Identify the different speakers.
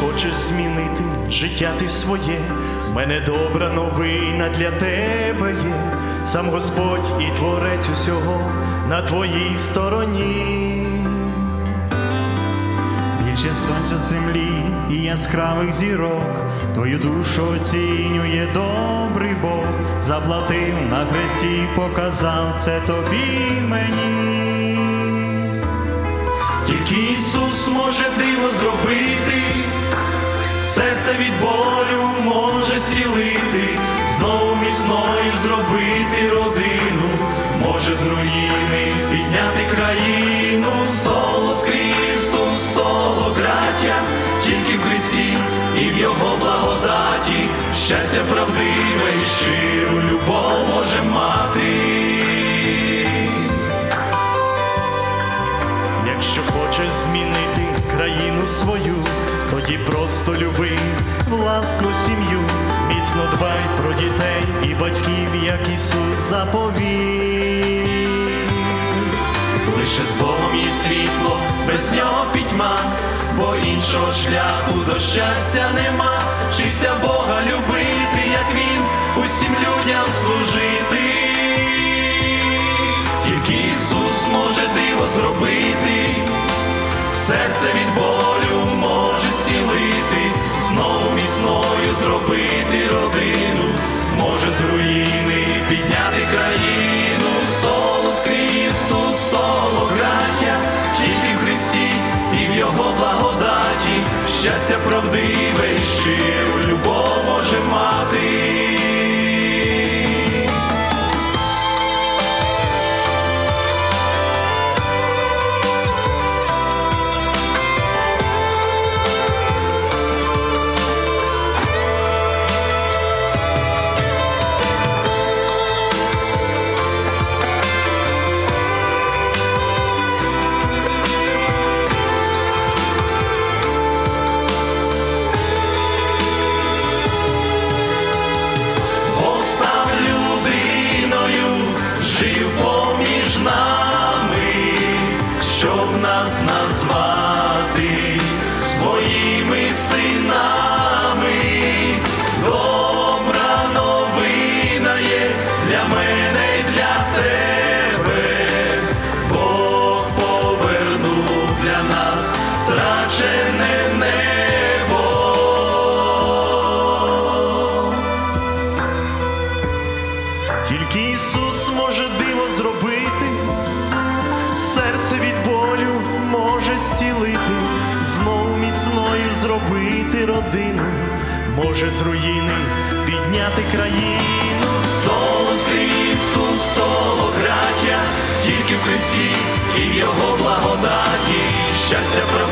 Speaker 1: хочеш змінити життя ти своє, в мене добра новина для тебе є. Сам Господь і творець усього на твоїй стороні.
Speaker 2: Більше сонця землі і яскравих зірок, твою душу оцінює добрий Бог, заплатив на хресті, показав це тобі мені.
Speaker 1: Тільки Ісус може диво зробити, серце від болю може зцілити, знову міцною зробити родину, може з руїни підняти країну, соло з Христу, соло браття, тільки в Христі і в Його благодаті, щастя правдиве і щиру любов країну тоді просто люби власну сім'ю, міцно дбай про дітей і батьків, як Ісус заповів. Лише з Богом є світло, без нього пітьма, бо іншого шляху до щастя нема. Вчися Бога любити, як Він, усім людям служити. Міцною зробити родину, може з руїни підняти країну, соло з Христу, соло браття, тільки в Христі і в Його благодаті, щастя правдиве і щиру назвати своїми синами. Добра новина є для мене і для тебе. Бог повернув для нас втрачене небо. Тільки Ісус може диво зробити, серце від може зцілити, знов міцною зробити родину, може з руїни підняти країну. Соло з соло браття, тільки в Христі і в Його благодаті, щастя любов